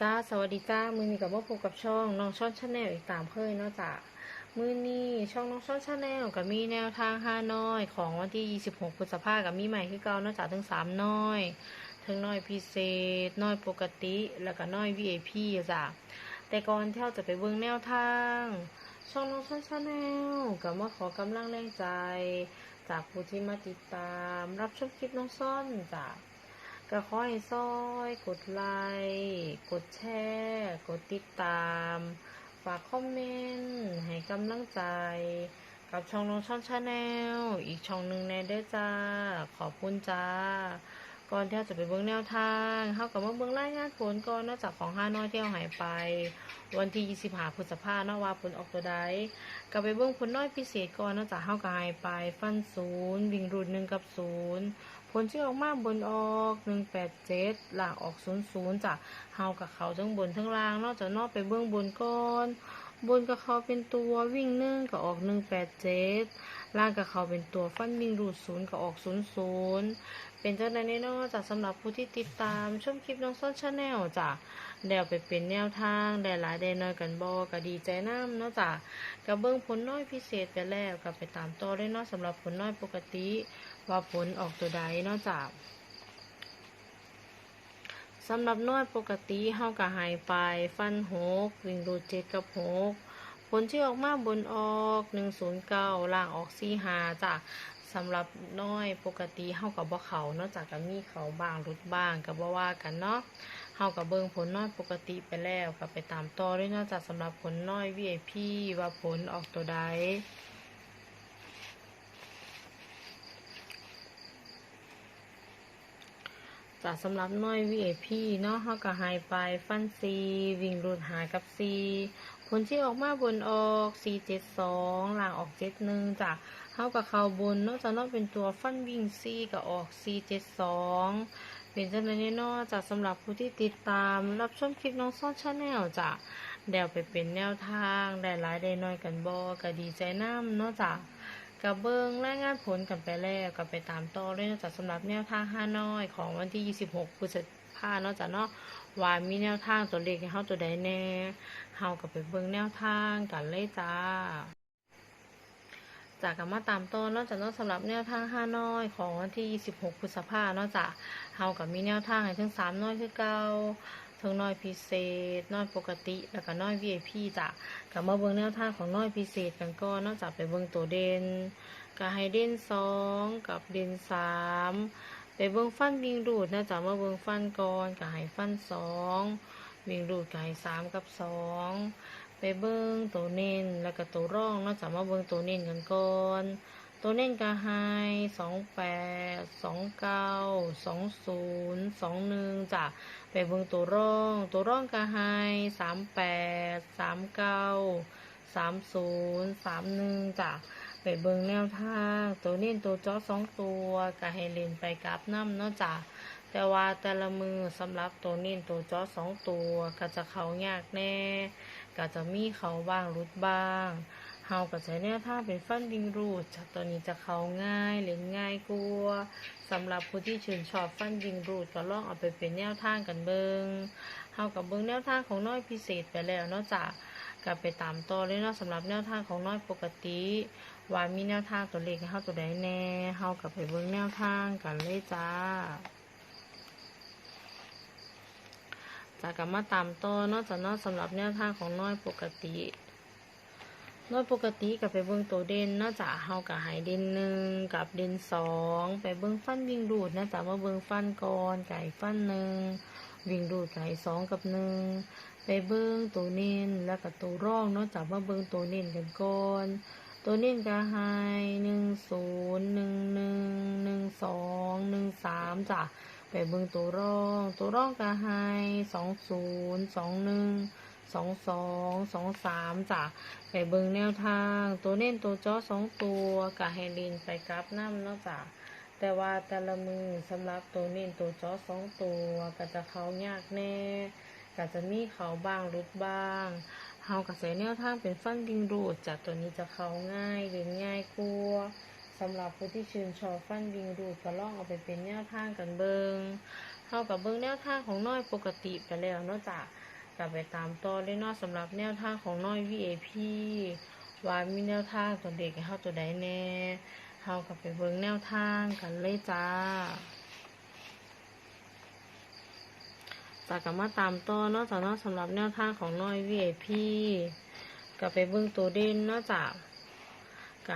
จ้าสวัสดีจ้ามือนี้กับว่าพบกับช่องน้องช่อนชาแนลอีกตามเคยเนาะจ้ามือนี้ช่องน้องช่อนชาแนลกับมีแนวทางห้าน้อย ของวันที่ 26พฤษภากับมีใหม่คือเก่าเนาะจ้าถึงสามน้อยทั้งน้อยพิเศษน้อยปกติแล้วก็น้อย VIP อะจ้าแต่ก่อนเที่าจะไปเบิ่งแนวทาง ช่องน้องช่อนชาแนลกับมาขอกำลังแรงใจ จากผู้ที่มาติดตาม รับชมคลิปน้องซ่อนจ้า ก็ขอให้ซอย กดไลค์กดแชร์กดติดตาม ฝากคอมเมนต์ ให้กำลังใจ กับช่องน้องช่องชาแนลอีกช่องหนึ่งในเด้อจ้า ขอบคุณจ้า ก่อนที่เราจะไปเบิ่งแนวทางเฮากับมาเบิ่งรายงานผลก่อนนอกจากของห้าน้อยที่เราหายไป วันที่ 25พฤษภาคมนาะว่าผลออกตัวใดก็ไปเบิ่งผลน้อยพิเศษก่อนนอกจากเฮาก็หายไป ฟันศูนย์วิ่งรูดหนึ่งกับศูนย์ ผลที่ออกมาบนออกหนึ่งแปดเจ็ดหลังออกศูนย์ศูนย์จ้ะเฮากับเขาทั้งบนทั้งล่างนอกจากนอกไปเบื้องบนก่อนบนกับเขาเป็นตัววิ่งหนึ่งก็ออกหนึ่งแปดเจ็ด ล่างกับเขาเป็นตัวฟันวิ่งรูดศูนย์ก็ออกศูนย์ศูนย์เป็นเจ้าในแน่นอจากสำหรับผู้ที่ติดตามชมคลิปน้องส้นชาแนลจ้ะเดี๋ยวไปเป็นแนวทางได้หลายได้น้อยกันบอก็ดีใจน้ำเนาะจ้ะกับเบื้องผลน้อยพิเศษไปแล้วกับไปตามต่อได้เนาะสำหรับผลน้อยปกติ ว่าผลออกตัวใดนอกจากสำหรับน้อยปกติเฮากะหายไปฟันหกวิ่งรูดเจ็ดกับหก ผลที่ออกมาบนออกหนึ่งศูนย์เก้าล่างออกสี่หาจ้ะสำหรับน้อยปกติเฮากับบ่เขานอกจากกับมีเขาบางรุดบ้างกับบ่ว่ากันเนาะเฮากับเบิงผลน้อยปกติไปแล้วกับไปตามต่อด้วยนอกจากสำหรับผลน้อย VIP ว่าผลออกตัวใดจากสำหรับน้อย VIP เนาะเฮาก็ใหายไปฟันซีวิ่งรูดหากับซี ผลที่ออกมาบนออก472ล่างออก71จ้ะเฮากับเขาบนเนาะจะเนาะเป็นตัวฟันวิ่งซีก็ออก472เป็นจังได๋เนาะจากสำหรับผู้ที่ติดตามรับชมคลิปน้องซ่อนชาแนลจ้ะเดี๋ยวไปเป็นแนวทาง ได้หลายได้น้อยกันบ่ก็ดีใจนํเนาะจ้ะกับเบิงรายงานผลกันไปแล้วกับไปตามต่อเลยนาะจากสำหรับแนวทางห้าน้อยของวันที่ 26พฤษภาเนาะจากเนาะว่ามีแนวทางตัวเลขให้เฮาตัวใดแน่ เฮากับไปเบิงแนวทางกันเลยจ้า จากกันมาตามต่อเนาะจากเนาะสำหรับแนวทางห้าน้อยของวันที่ 26พฤษภาเนาะจ้ะเฮากับมีแนวทางให้ถึงสามน้อยคือเก่าทั้งน้อยพิเศษ น้อยปกติ แล้วก็น้อย VIP จ้ะกับมาเบิ่งแนวทางของน้อยพิเศษกันก่อนนอกจากไปเบิ่งตัวเด่นก็ให้เด่นสองกับเด่นสามไปเบิ่งฟันวิ่งรูดนะจ๊ะมาเบิ่งฟันก่อนก็ให้ฟันสอง วิ่งรูดก็ให้สามกับสองไปเบิ่งตัวเน้นแล้วก็ตัวร่องนอกจากมาเบิ่งตัวเน้นกันก่อนตัวเน้นก็ให้สองแปดสองเก้าสองศูนย์สองหนึ่งจ้ะไปเบิ่งตัวร่อง ตัวร่องก็ให้สามแปดสามเก้าสามศูนย์สามหนึ่งจ้ะไปเบิ่งแนวทาง ตัวเนี้ตัวจอสองตัวก็ให้เล่นไปกราบน้ำเนาะจ้ะ แต่ว่าแต่ละมือสำหรับตัวนี้ตัวจอสองตัวก็จะเขายากแน่ ก็จะมีเขาบ้างรุดบ้างเฮาก็ใช้แนวทางเป็นฟันดิงรูดจะตัวนี้จะเขาง่ายเล่นง่ายกลัวสำหรับผู้ที่ชื่นชอบฟันยิงรูดก็ลองเอาไปเป็นแนวทางกันเบิงเฮากับเบิงแนวทางของน้อยพิเศษไปแล้วนาะจ้ะกับไปตามต่อเลยเนาะสำหรับแนวทางของน้อยปกติว่ามีแนวทางตัวเลขให้เฮาตัวใดแน่เฮากับไปเบิงแนวทางกันเลยจ้า จากกับมาตามต่อนาะจ้ะเนาะสำหรับแนวทางของน้อยปกติโดยปกติกับไปเบิ่งตัวเด่นนาะจ้ะเฮากับหายเด่นหนึ่งกับเด่นสองไปเบิ่งฟันวิ่งดูดนะจ้ะมาเบิ่งฟันก่อนไก่ฟันหนึ่งวิ่งดูดไก่สองกับหนึ่งไปเบิ่งตัวเน้นแล้วก็ตัวร่องนาะจ้ะมาเบิ่งตัวเน้นกันก่อนตัวเน้นก็หายหนึ่งศูนย์หนึ่งหนึ่งหนึ่งสองหนึ่งสามจ้ะ ไปเบิ่งตัวร่อง ตัวร่องก็หายสองศูนย์สองหนึ่งสองสองสองสามจ้ะไปเบิ่งแนวทาง ตัวเน้นตัวจอสองตัวกับให้ลินไปกราบน้ำเนาะจ้ะแต่ว่าแต่ละมือสำหรับตัวเน้นตัวจอสองตัวก็จะเขายากแน่ก็จะมีเขาบ้างรุดบ้างเฮากับใส่แนวทางเป็นฟันดิงรูดจากตัวนี้จะเขาง่ายเล่นง่ายกลัวา สำหรับผู้ที่ชื่นชอบฟันดิงรูดก็ลองเอาไปเป็นแนวทางกันเบิงเฮากับเบิงแนวทางของน้อยปกติไปแล้วนาะจ้ะกลับไปตามต่อเลยเนาะสำหรับแนวทางของน้อย VIP ว่ามีแนวทางตัวเด็กให้าตัวใดแน่เฮากับไปเบิงแนวทางกันเลยจ้าจากกันมาตามต่อนาะจากนาะสำหรับแนวทางของน้อย VIP กับไปเบิ่งตัวเด่นนาะจ้ะก็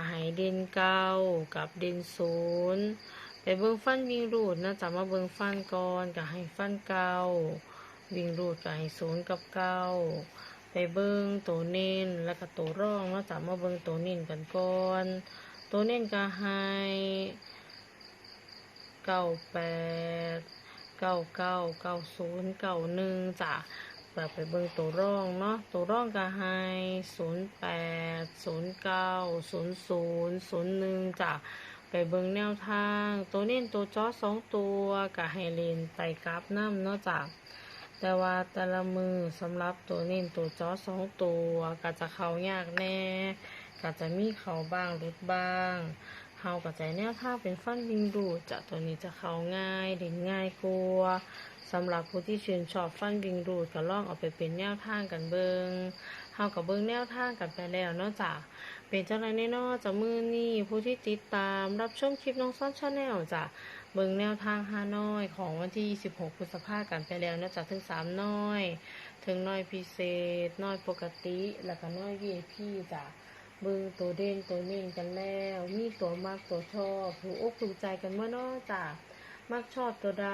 ให้เด่นเก้ากับเด่นศูนย์ไปเบิ่งฟันวิ่งรูดนะจ้ะมาเบิ่งฟันก่อนก็ให้ฟันเก้าวิ่งรูดก็ให้ศูนย์กับเก้าไปเบิ่งตัวเน้นแล้วก็ตัวร่องนะจ้ะมาเบิ่งตัวเน้นกันก่อนตัวเน้นก็ให้เก้าแปดเก้าเก้าเก้าศูนย์เก้าหนึ่งจ้ะ แบบไปเบิ่งตัวร่องเนาะตัวร่องก็ให้ศูนย์แปดศูนย์เก้าศูนย์ศูนย์ศูนย์หนึ่งจ้ะไปเบิ่งแนวทาง ตัวเน้นตัวจอสองตัวก็ให้เลนไปกราฟน้ำเนาะจ้ะแต่ว่าแต่ละมือสำหรับตัวเน้นตัวจอสองตัวก็จะเข้ายากแน่ก็จะมีเขาบ้างหลุดบ้างเฮาก็จะแนวทางเป็นฟันวิงดูจะตัวนี้จะเข้าง่ายเด่นง่ายกว่า สำหรับผู้ที่ชื่นชอบฟันบิงรูดก็ลองเอาไปเป็นแนวทางกันเบิงเฮากับเบิงแนวทางกันไปแล้วเนอกจากเป็นเจ้าไรแน่นอจากมือนี่ผู้ที่ติดตามรับชมคลิปน้องซ้อนชาแนลจ้ะเบิงแนวทางฮานอยของวันที่ 26พฤษภากันไปแล้วเนอกจากถึง3น้อย ถึงน้อยพิเศษ น้อยปกติ แล้วก็น้อย VIP จ้ะเบิงตัวเด่นตัวเน่งกันแล้ว มีตัวมากตัวชอบถูกอกถูกใจกันเมื่อนอจ้ะ มักชอบตัวใด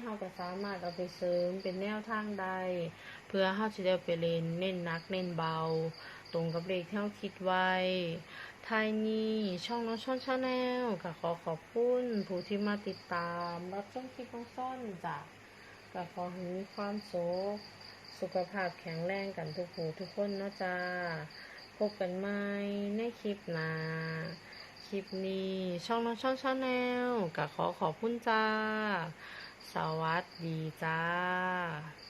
เฮาก็สามารถเอาไปเสริมเป็นแนวทางใด เพื่อเฮาจะได้ไปเล่นเน้นหนักเน้นเบา ตรงกับเลขที่เฮาคิดไว้ทายนี้ช่องน้องช่อนชาแนลก็ขอขอบคุณผู้ที่มาติดตาม รับชมคลิปน้องซ่อนจ้ะก็ขอให้มีความสุขสุขภาพแข็งแรงกันทุกผู้ทุกคนเนาะจ้าพบกันใหม่ในคลิปหน้า คลิปนี้ช่องน้องช่องชาแนลก็ขอขอบคุณจ้า สวัสดีจ้า